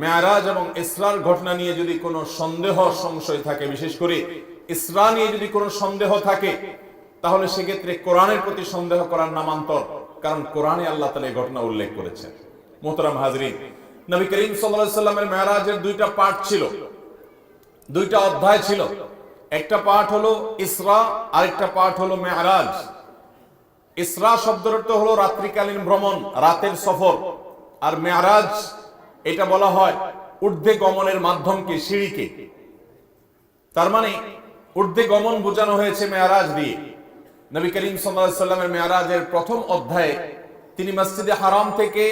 মেয়ারাজ এবং ইসরার ঘটনা নিয়ে যদি কোনো সন্দেহ সংশয় থাকে, বিশেষ করে ইসরা নিয়ে যদি কোনো সন্দেহ থাকে, তাহলে সেক্ষেত্রে কোরআনের প্রতি সন্দেহ করার নামান্তর, কারণ কোরআনে আল্লাহ তালা এই ঘটনা উল্লেখ করেছেন। মোহতারাম হাজরিন, নবী করিম সাল্লামের মেয়ারাজের দুইটা পার্ট ছিল, দুইটা অধ্যায় ছিল। একটা পাঠ হলো ইসরা, আরেকটা পাঠ হলো মেয়ারাজ। ইসরা শব্দের হলো রাত্রিকালীন ভ্রমণ, রাতের সফর। আর মেয়ারাজ এটা বলা হয় ঊর্ধ্বে গমনের মাধ্যমকে, সিঁড়িকে। তার মানে ঊর্ধ্বে গমন বোঝানো হয়েছে মেয়ারাজ দিয়ে। নবী করিম সাল্লামের মেয়ারাজের প্রথম অধ্যায়ে তিনি মসজিদে হারাম থেকে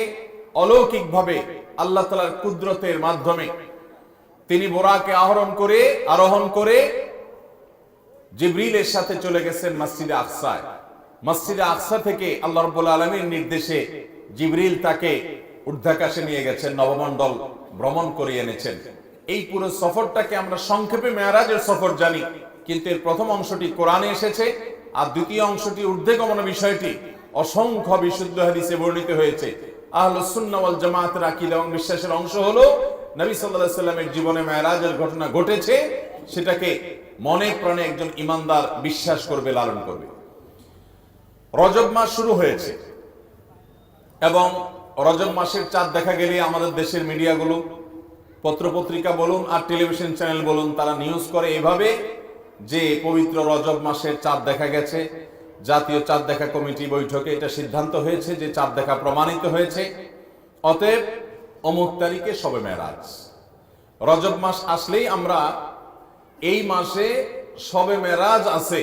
অলৌকিকভাবে আল্লাহ তালার কুদরতের মাধ্যমে তিনি বোরাকে আহরণ করে, আরোহণ করে জিব্রিলের সাথে চলে গেছেন মসজিদে আকসায়। মসজিদে আকসা থেকে আল্লাহ রব্বুল আলমীর নির্দেশে জিবরিল তাকে ঊর্ধ্বাকাশে নিয়ে গেছেন, নবমণ্ডল ভ্রমণ করে এনেছেন। এই পুরো সফরটাকে আমরা সংক্ষেপে মেয়ারাজের সফর জানি, কিন্তু এর প্রথম অংশটি কোরআনে এসেছে আর দ্বিতীয় অংশটি ঊর্ধ্বে গমন বিষয়টি অসংখ্য বিশুদ্ধ হাদিসে বর্ণিত হয়েছে। আহলুসুন্নাহ ওয়াল জামাতের আকীদা এবং বিশ্বাসের অংশ হলো, নবী আলাইহি সাল্লামের জীবনে মেয়ারাজের ঘটনা ঘটেছে, সেটাকে মনে প্রাণে একজন ইমানদার বিশ্বাস করবে, লালন করবে। রজব মাস শুরু হয়েছে এবং রজব মাসের চাঁদ দেখা গেলে আমাদের দেশের মিডিয়াগুলো, পত্রপত্রিকা বলুন আর টেলিভিশন চ্যানেল বলুন, তারা নিউজ করে এভাবে যে পবিত্র রজব মাসের চাঁদ দেখা গেছে। জাতীয় চাঁদ দেখা কমিটি বৈঠকে এটা সিদ্ধান্ত হয়েছে যে চাঁদ দেখা প্রমাণিত হয়েছে। অতএব অমুক তারিখে সবে মেরাজ রজব মাস আসলেই আমরা এই মাসে সবে মেরাজ আছে,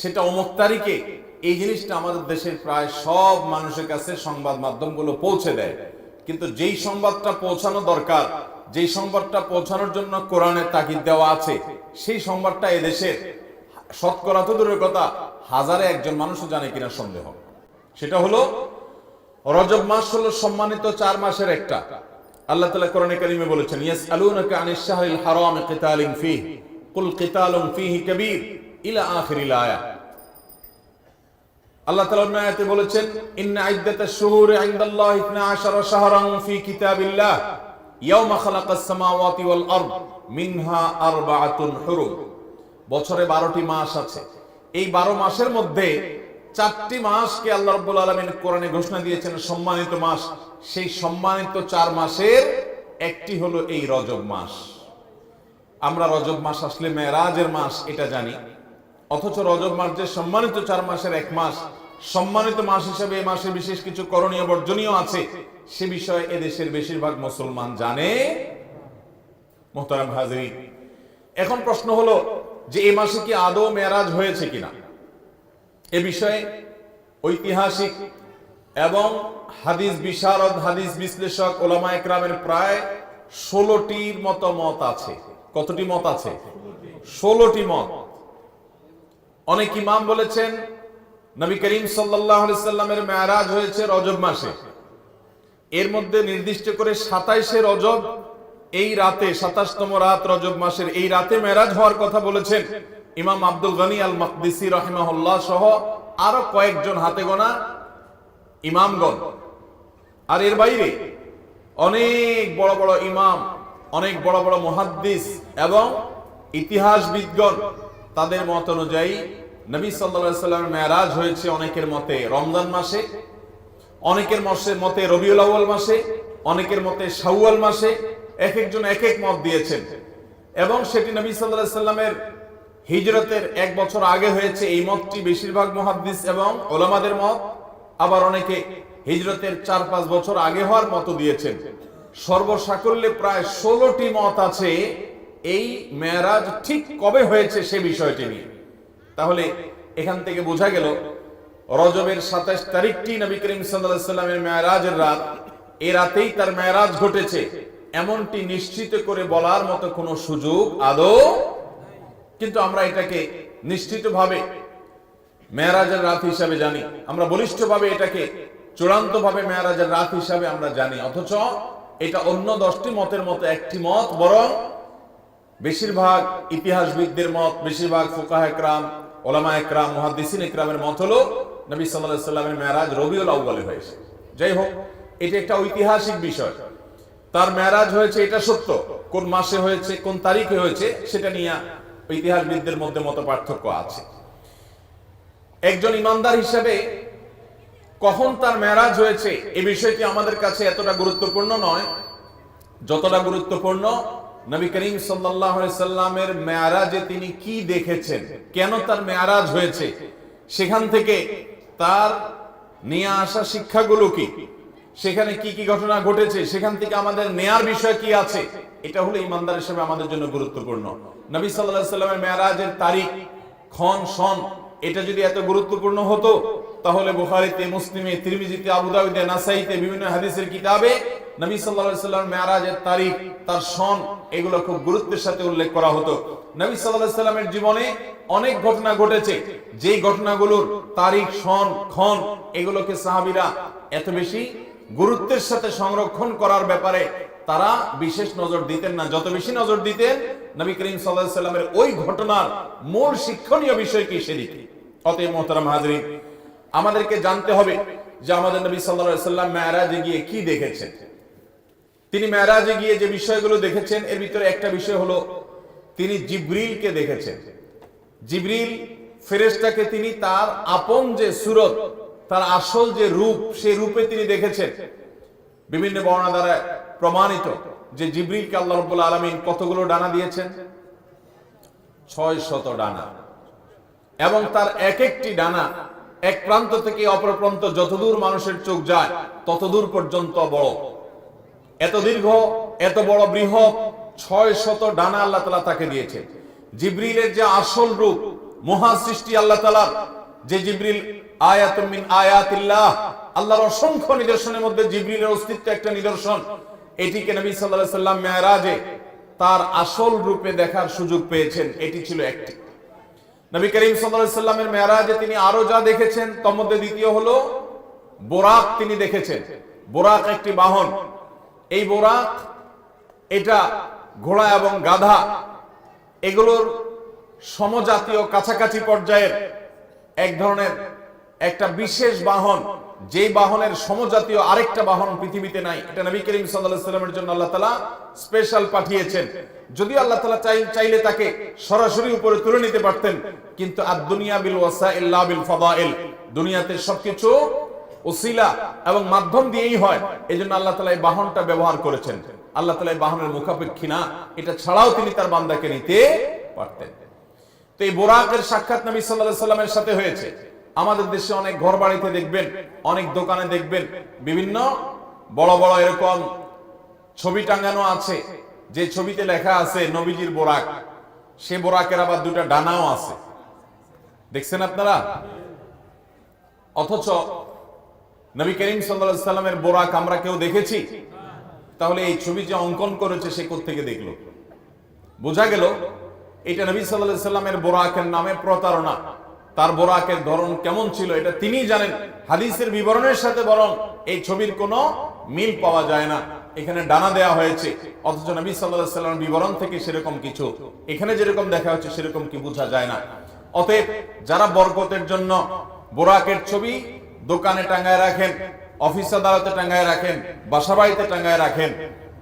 সেটা অমুক তারিখে। এই জিনিসটা আমাদের দেশের প্রায় সব মানুষের কাছে সংবাদ মাধ্যমগুলো পৌঁছে দেয়। কিন্তু যেই সংবাদটা পৌঁছানো দরকার, যেই সংবাদটা পৌঁছানোর জন্য কোরআনে তাগিদ দেওয়া আছে, সেই সংবাদটা এদেশের শতকরা তো দূরের কথা, হাজারে একজন মানুষও জানে কিনা সন্দেহ। সেটা হলো, রজব মাস হলো সম্মানিত চার মাসের একটা। আল্লাহ তাআলা কোরআনে কারিমে বলেছেন, ইয়াসআলুনাকা আনিশ শাহরিল হারাম কিতালিন ফীহ, কুল কিতালুন ফীহি কাবীর ইলা আখিরিল আয়াত আল্লাহ অন্য আয়াতে বলেছেন, ইন্না ইদ্দাতাশ শুহুরি ইনদাল্লাহি 12 শাহরান ফি কিতাবিল্লাহ। ইয়াওমা খালাকাস সামাওয়াতি ওয়াল আরদ, মিনহা আরবাআতুন হুরুম। বছরে 12টি মাস আছে। এই 12 মাসের মধ্যে চারটি মাসকে আল্লাহ রাব্বুল আলামিন কোরআনে ঘোষণা দিয়েছেন, সম্মানিত মাস। সেই সম্মানিত চার মাসের একটি হলো এই রজব মাস। আমরা রজব মাস আসলে মেরাজের মাস, এটা জানি। অথচ রজব মাস যে সম্মানিত চার মাসের এক মাস, সম্মানিত মাস হিসেবে এই মাসে বিশেষ কিছু করণীয় বর্জনীয় আছে। সে বিষয়ে এদেশের বেশিরভাগ মুসলমান জানে। মোহতারাম হাজরি, এখন প্রশ্ন হলো যে এই মাসে কি আদৌ মেরাজ হয়েছে কিনা? এ বিষয়ে ঐতিহাসিক এবং হাদিস বিশারদ, হাদিস বিশ্লেষক, ওলামা একরামের প্রায় ষোলোটির মতো মত আছে। কতটি মত আছে? ষোলোটি মত। অনেক ইমাম বলেছেন, নবী করিম সাল্লামের মেয়ারাজ হয়েছে রজব মাসে। এর মধ্যে নির্দিষ্ট করে সাতাইশে রজব এই রাতে, সাতাশতম রাত রজব মাসের এই রাতে মেরাজ হওয়ার কথা বলেছেন ইমাম আব্দুল গনি আল মকদিসি রহিমাহুল্লাহ সহ আরও কয়েকজন হাতে গোনা ইমামগণ। আর এর বাইরে অনেক বড় বড় ইমাম, অনেক বড় বড় মহাদ্দিস এবং ইতিহাসবিদগণ তাদের মত অনুযায়ী নবী সাল্লা মেয়ারাজ হয়েছে অনেকের মতে রমজান মাসে, অনেকের মাসে মতে রবিউল আউ্য়াল মাসে, অনেকের মতে শাওয়াল মাসে এক একজন এক এক মত দিয়েছেন। এবং সেটি নবী সাল্লাহ সাল্লামের হিজরতের এক বছর আগে হয়েছে। এই মতটি বেশিরভাগ মহাদ্দিস এবং ওলামাদের মত। আবার অনেকে হিজরতের চার পাঁচ বছর আগে হওয়ার মতো দিয়েছেন। সর্বসাকল্যে প্রায় ষোলোটি মত আছে এই মেয়ারাজ ঠিক কবে হয়েছে সে বিষয়টি নিয়ে? তাহলে এখান থেকে বোঝা গেল, রজবের সাতাশ তারিখটি নবী করিম সাল্লামের মেয়ারাজের রাত। এ রাতেই তার মেয়ারাজ ঘটেছে। এমনটি নিশ্চিত করে বলার মতো কোনো সুযোগ আদৌ কিন্তু আমরা এটাকে নিশ্চিতভাবে মেয়ারাজের রাত হিসাবে জানি। আমরা বলিষ্ঠভাবে এটাকে চূড়ান্তভাবে মেয়ারাজের রাত হিসাবে আমরা জানি। অথচ এটা অন্য দশটি মতের মতো একটি মত, বরং বেশিরভাগ ইতিহাসবিদদের মত, বেশিরভাগ ফুকাহ একরাম, ওলামা একরাম, মুহাদ্দিসিন একরামের মত হলো নবী আলাইহি সাল্লামের মেয়ারাজ রবিউল আউয়ালে হয়েছে যাই হোক, এটা একটা ঐতিহাসিক বিষয়। তার মেয়ারাজ হয়েছে, এটা সত্য। কোন মাসে হয়েছে, কোন তারিখে হয়েছে, সেটা নিয়ে ইতিহাসবিদদের মধ্যে মত পার্থক্য আছে। একজন ইমানদার হিসেবে কখন তার মেয়ারাজ হয়েছে, এ বিষয়টি আমাদের কাছে এতটা গুরুত্বপূর্ণ নয়। যতটা গুরুত্বপূর্ণ নবী করিম সাল্লামের মেয়ারাজে তিনি কি দেখেছেন? কেন তার মেয়ারাজ হয়েছে? সেখান থেকে তার নিয়ে আসা শিক্ষাগুলো কি? সেখানে কি কি ঘটনা ঘটেছে? সেখান থেকে আমাদের নেয়ার বিষয় কি আছে? এটা হলো ইমানদার হিসেবে আমাদের জন্য গুরুত্বপূর্ণ। নবী সাল্লাহ সাল্লামের মেয়ারাজের তারিখ ক্ষণ সন, এটা যদি এত গুরুত্বপূর্ণ হতো, তাহলে বুখারিতে, মুসলিমে, তিরমিজিতে আবুদাবিতে নাসাইতে, বিভিন্ন হাদিসের কিতাবে নবী আলাইহি সাল্লাম মেরাজের তারিখ, তার সন, এগুলো খুব গুরুত্বের সাথে উল্লেখ করা হতো। নবী সাল্লাল্লাহু সাল্লামের জীবনে অনেক ঘটনা ঘটেছে। যেই ঘটনাগুলোর তারিখ, সন, ক্ষণ, এগুলোকে সাহাবীরা এত বেশি গুরুত্বের সাথে সংরক্ষণ করার ব্যাপারে তারা বিশেষ নজর দিতেন না। যত বেশি নজর দিতেন, নবী করিম আলাইহি সাল্লামের ওই ঘটনার মূল শিক্ষণীয় বিষয় কি সেদিকে। অতএব মোহতারাম হাজরিন, আমাদেরকে জানতে হবে যে আমাদের নবী আলাইহি সাল্লাম মেরাজে গিয়ে কি দেখেছেন। তিনি মেরাজে গিয়ে যে বিষয়গুলো দেখেছেন, এর ভিতরে একটা বিষয় হলো, তিনি জিব্রিলকে দেখেছেন। জিব্রিল ফেরেশতাকে তিনি তার আপন যে সুরত, তার আসল যে রূপ, সেই রূপে তিনি দেখেছেন। বিভিন্ন বর্ণনা দ্বারা প্রমাণিত যে জিব্রিলকে আল্লাহ রাব্বুল আলামিন কতগুলো ডানা দিয়েছেন? ছয় শত ডানা। এবং তার এক একটি ডানা এক প্রান্ত থেকে অপর প্রান্ত যতদূর মানুষের চোখ যায়, ততদূর পর্যন্ত বড়। এত দীর্ঘ, এত বড় বৃহৎ, ছয় শত ডানা আল্লাহ তালা তাকে দিয়েছে। জিব্রিলের যে আসল রূপ, মহা সৃষ্টি আল্লাহ তালার, যে জিব্রিল আয়াতুমিন আয়াতিল্লাহ, আল্লাহর অসংখ্য নিদর্শনের মধ্যে জিব্রিলের অস্তিত্ব একটা নিদর্শন। এটিকে নবী সাল্লাল্লাহু সাল্লাম মেয়ারাজে তার আসল রূপে দেখার সুযোগ পেয়েছেন। এটি ছিল একটি। নবী করিম সাল্লামের মেয়ারাজে তিনি আরও যা দেখেছেন, তার মধ্যে দ্বিতীয় হলো বোরাক তিনি দেখেছেন। বোরাক একটি বাহন। এই বোরাক, এটা ঘোড়া এবং গাধা, এগুলোর সমজাতীয় কাছাকাছি পর্যায়ের এক ধরনের একটা বিশেষ বাহন, যেই বাহনের সমজাতীয় আরেকটা বাহন পৃথিবীতে নাই। এটা নবী করিম সাল্লামের জন্য আল্লাহ তাআলা স্পেশাল পাঠিয়েছেন। যদি আল্লাহ তাআলা চাই, চাইলে তাকে সরাসরি উপরে তুলে নিতে পারতেন, কিন্তু আর দুনিয়া বিল ওয়াসা লা বিল ফাদাইল, দুনিয়াতে সবকিছু ওসিলা এবং মাধ্যম দিয়েই হয়। এই জন্য আল্লাহ তালা এই বাহনটা ব্যবহার করেছেন। আল্লাহ তালা এই বাহনের মুখাপেক্ষী না এটা ছাড়াও তিনি তার বান্দাকে নিতে পারতেন। তো এই বোরাকের সাক্ষাৎ নবী সাল্লাহ সাল্লামের সাথে হয়েছে। আমাদের দেশে অনেক ঘর বাড়িতে দেখবেন, অনেক দোকানে দেখবেন, বিভিন্ন বড় বড় এরকম ছবি টাঙানো আছে। যে ছবিতে লেখা আছে নবীজির বোরাক। সে বোরাকের আবার দুটা ডানাও আছে। দেখছেন আপনারা? অথচ নবী করিম সাল্লাল্লাহু সাল্লামের বোরাক আমরা কেউ দেখেছি? তাহলে এই ছবি যে অঙ্কন করেছে সে থেকে দেখল? বোঝা গেল, এটা নবী সাল্লাল্লাহু সাল্লামের বোরাকের নামে প্রতারণা। তার বোরাকের ধরন কেমন ছিল এটা তিনি জানেন। হাদিসের বিবরণের সাথে বরং এই ছবির কোনো মিল পাওয়া যায় না। এখানে ডানা দেয়া হয়েছে, অথচ নবী সাল্লাল্লাহু সাল্লামের বিবরণ থেকে সেরকম কিছু। এখানে যেরকম দেখা হচ্ছে সেরকম কি বোঝা যায় না। অতএব যারা বরকতের জন্য বোরাকের ছবি দোকানে টাঙ্গায় রাখেন অফিস আদালতে টাঙ্গায় রাখেন বাসা বাড়িতে টাঙ্গায় রাখেন,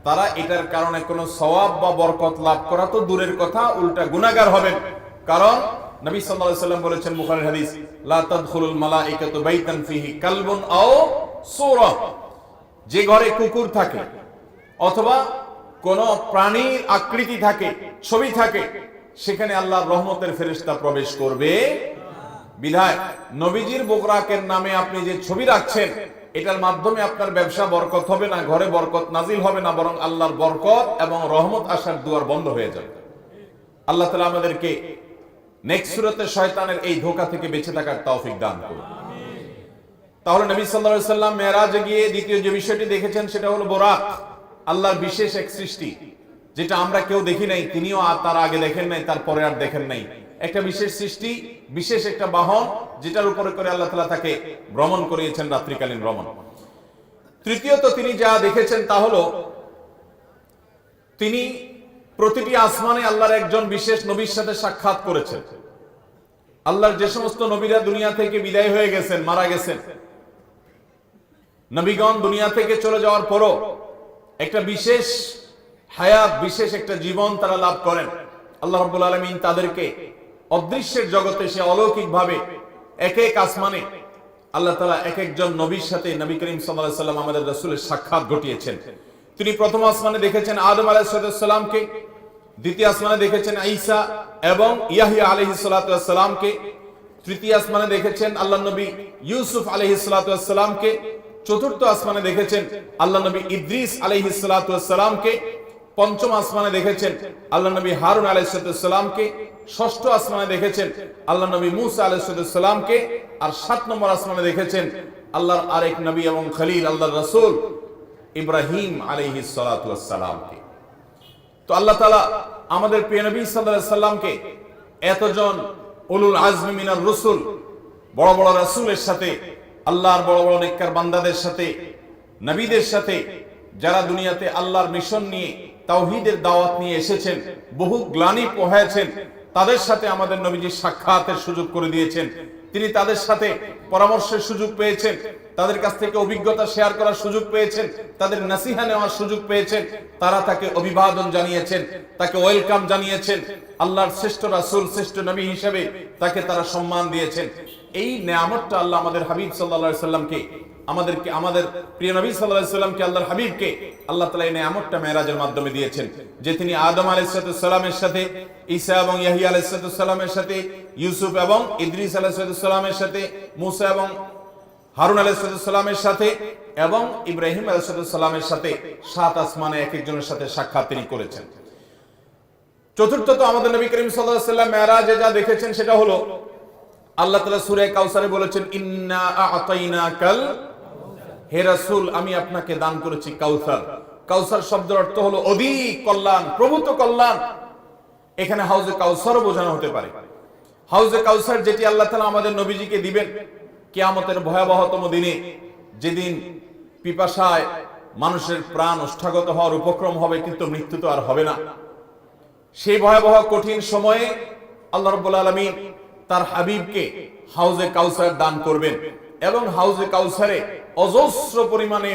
তারা এটার কারণে কোনো সওয়াব বা বরকত লাভ করা তো দূরের কথা, উল্টা গুনাহগার হবেন। কারণ নবী সাল্লাল্লাহু সাল্লাম বলেছেন বুখারীর হাদিস, লা তাদখুলুল মালাইকাতু বাইতান ফিহি কালবুন আও সূরা। যে ঘরে কুকুর থাকে, অথবা কোন প্রাণীর আকৃতি থাকে, ছবি থাকে, সেখানে আল্লাহর রহমতের ফেরেশতা প্রবেশ করবে বিধায় নবীজির বোকরাকের নামে আপনি যে ছবি রাখছেন, এটার মাধ্যমে আপনার ব্যবসা বরকত হবে না, ঘরে বরকত নাজিল হবে না, বরং আল্লাহর বরকত এবং রহমত আসার দুয়ার বন্ধ হয়ে যাবে। আল্লাহ তালা আমাদেরকে নেক্সট শয়তানের এই ধোকা থেকে বেঁচে থাকার তৌফিক দান করুন। তাহলে নবী আলাইহি সাল্লাম মেরাজে গিয়ে দ্বিতীয় যে বিষয়টি দেখেছেন, সেটা হলো বোরাক, আল্লাহর বিশেষ এক সৃষ্টি, যেটা আমরা কেউ দেখি নাই, তিনিও আর তার আগে দেখেন নাই, তারপরে আর দেখেন নাই। একটা বিশেষ সৃষ্টি, বিশেষ একটা বাহন, যেটার উপরে করে আল্লাহ তালা তাকে ভ্রমণ করিয়েছেন রাত্রিকালীন ভ্রমণ। তৃতীয়ত তিনি যা দেখেছেন তা হলো, তিনি প্রতিটি আসমানে আল্লাহর একজন বিশেষ নবীর সাথে সাক্ষাৎ করেছেন। আল্লাহর যে সমস্ত নবীরা দুনিয়া থেকে বিদায় হয়ে গেছেন, মারা গেছেন, নবীগণ দুনিয়া থেকে চলে যাওয়ার পরও একটা বিশেষ হায়াত, বিশেষ একটা জীবন তারা লাভ করেন। আল্লাহ রাব্বুল আলামিন তাদেরকে অদৃশ্যের জগতে সে অলৌকিক ভাবে এক এক আসমানে আল্লাহ তালা এক একজন নবীর সাথে নবী করিম সাল্লাম আমাদের রাসূলের সাক্ষাৎ ঘটিয়েছেন। তিনি প্রথম আসমানে দেখেছেন আদম আলাইহিস দ্বিতীয় আসমানে দেখেছেন ঈসা এবং ইয়াহিয়া সালামকে, তৃতীয় আসমানে দেখেছেন আল্লাহ নবী ইউসুফ আলাইহিস সালামকে, চতুর্থ আসমানে দেখেছেন আল্লাহ নবী ইদ্রিস সালামকে, পঞ্চম আসমানে দেখেছেন আল্লাহ নবী হারুন আলাইসালামকে ষষ্ঠ আসমানে দেখেছেন আল্লাহ নবী মুসা আলাইসালামকে আর সাত নম্বর আসমানে দেখেছেন আল্লাহর আরেক নবী এবং খলিল আল্লাহ রসুল ইব্রাহিম আলাইহি সালামকে। তো আল্লাহ তালা আমাদের প্রিয় নবী সাল্লামকে এতজন উলুল আজমি মিনার রসুল, বড় বড় রসুলের সাথে, আল্লাহর বড় বড় নেককার বান্দাদের সাথে, নবীদের সাথে, যারা দুনিয়াতে আল্লাহর মিশন নিয়ে, তাওহিদের দাওয়াত নিয়ে এসেছেন, বহু গ্লানি পোহাইছেন তাদের সাথে আমাদের নবীজি সাক্ষাতের সুযোগ করে দিয়েছেন। তিনি তাদের সাথে পরামর্শের সুযোগ পেয়েছেন, তাদের কাছ থেকে অভিজ্ঞতা শেয়ার করার সুযোগ পেয়েছেন, তাদের নাসিহা নেওয়ার সুযোগ পেয়েছেন, তারা তাকে অভিবাদন জানিয়েছেন, তাকে ওয়েলকাম জানিয়েছেন, আল্লাহর শ্রেষ্ঠ রাসুল, শ্রেষ্ঠ নবী হিসেবে তাকে তারা সম্মান দিয়েছেন। এই নেয়ামতটা আল্লাহ আমাদের হাবিব সাল্লাল্লাহু সাল্লামকে আমাদেরকে, আমাদের প্রিয় নবী সাল্লাল্লাহু সাল্লামকে, আল্লাহর হাবিবকে আল্লাহ তাআলা এই নেয়ামতটা মেরাজের মাধ্যমে দিয়েছেন যে তিনি আদম আলাইহিস সালামের সাথে, ঈসা এবং ইয়াহিয়া আলাইহিস সালামের সাথে, ইউসুফ এবং ইদ্রিস আলাইহিস সালামের সাথে, মূসা এবং হারুন আলাইহিস সালামের সাথে এবং ইব্রাহিম আলাইহিস সালামের সাথে সাত আসমানে এক একজনের সাথে সাক্ষাৎ তিনি করেছেন। চতুর্থত আমাদের নবী করিম আলাইহি সাল্লাম মেরাজে যা দেখেছেন সেটা হলো, আল্লাহ তাআলা সূরা কাউসারে বলেছেন, ইন্না আ'তাইনাকাল হে রাসূল, আমি আপনাকে দান করেছি কাউসার। কাউসার শব্দের অর্থ হলো অধিক কল্যাণ, প্রভূত কল্যাণ। এখানে হাউজে কাউসারও বোঝানো হতে পারে। হাউজে কাউসার যেটি আল্লাহ তালা আমাদের নবীজিকে দিবেন কিয়ামতের ভয়াবহতম দিনে, যেদিন পিপাসায় মানুষের প্রাণ ওষ্ঠাগত হওয়ার উপক্রম হবে, কিন্তু মৃত্যু তো আর হবে না। সেই ভয়াবহ কঠিন সময়ে আল্লাহ রাব্বুল আলামিন তার হাবিবকে হাউজে কাউসার দান করবেন। এবং হাউজে কাউসারে অজস্র পরিমাণে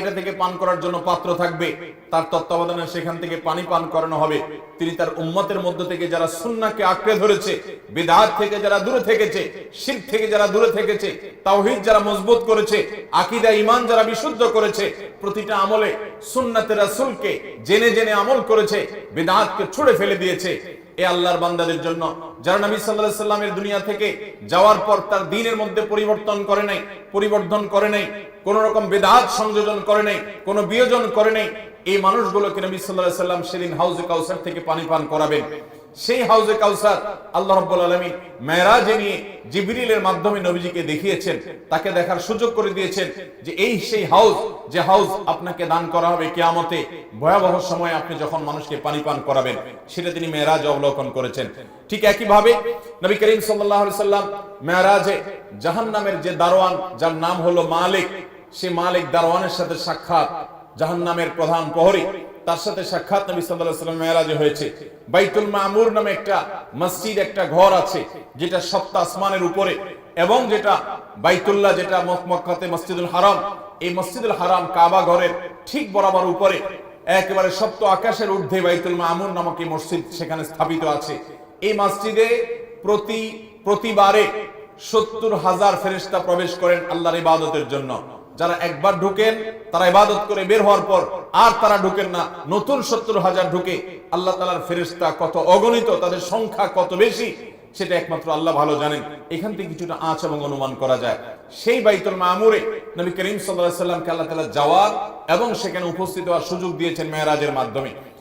এটা থেকে পান করার জন্য পাত্র থাকবে। তার তত্ত্বাবধানে সেখান থেকে পানি পান করানো হবে। তিনি তার উম্মতের মধ্য থেকে যারা সুন্নাহকে আঁকড়ে ধরেছে বিদআত থেকে যারা দূরে থেকেছে, শিরক থেকে যারা দূরে থেকেছে, তাওহীদ যারা মজবুত করেছে, আকীদা ইমান যারা বিশুদ্ধ করেছে, প্রতিটা আমলে সুন্নাতে রাসূলকে জেনে জেনে আমল করেছে বিদআতকে ছুড়ে ফেলে দিয়েছে। এ আল্লাহর বান্দাদের জন্য। যারা নবী সাল্লাল্লাহু আলাইহি সাল্লামের দুনিয়া থেকে যাওয়ার পর তার দ্বীনের মধ্যে পরিবর্তন করে নাই পরিবর্তন করে নাই, কোন রকম বেদাত সংযোজন করে নাই, কোন বিয়োজন করে নাই, এই মানুষগুলোকে নবী সাল্লাল্লাহু আলাইহি সাল্লাম সেদিন হাউজে কাউসার থেকে পানি পান করাবেন। সেই হাউজে কাউসার আল্লাহ রাব্বুল আলামিন মেরাজে নিয়ে জিবরিলের মাধ্যমে নবীজিকে দেখিয়েছেন, তাকে দেখার সুযোগ করে দিয়েছেন যে এই সেই হাউজ, যে হাউজ আপনাকে দান করা হবে কিয়ামতে, ভয়াবহ সময়ে আপনি যখন মানুষকে পানি পান করাবেন, সেটা তিনি মেরাজ অবলোকন করেছেন। ঠিক একই ভাবে নবী করিম আলাইহি সাল্লাম মেরাজে জাহান্নামের যে দারোয়ান, যার নাম হলো মালিক, সে মালিক দারোয়ানের সাথে সাক্ষাৎ জাহান্নামের প্রধান প্রহরী তার সাথে সাক্ষাৎ নবী ওয়াসাল্লাম মেরাজে হয়েছে। বাইতুল মামুর নামে একটা মসজিদ, একটা ঘর আছে, যেটা সপ্ত আসমানের উপরে। এবং যেটা বাইতুল্লাহ, যেটা মক- মক্কাতে মসজিদুল হারাম, এই মসজিদুল হারাম কাবা ঘরের ঠিক বরাবর উপরে, একেবারে সপ্ত আকাশের ঊর্ধ্বে বাইতুল মামুর নামক এই মসজিদ সেখানে স্থাপিত আছে। এই মসজিদে প্রতি প্রতিবারে সত্তর হাজার ফেরেশতা প্রবেশ করেন আল্লাহর ইবাদতের জন্য। যারা একবার ঢুকেন, তারা ইবাদত করে বের হওয়ার পর আর তারা ঢুকেন না। নতুন সত্তর হাজার ঢুকে আল্লাহ তালার ফেরিস্তা কত অগণিত, তাদের সংখ্যা কত বেশি, সেটা একমাত্র আল্লাহ ভালো জানেন। এখান থেকে কিছুটা আঁচ এবং অনুমান করা যায়। সেই বাইতুল মামুরে নবী করিম সাল্লাহ সাল্লামকে আল্লাহ তালা যাওয়ার এবং সেখানে উপস্থিত হওয়ার সুযোগ দিয়েছেন মেয়েরাজের মাধ্যমে।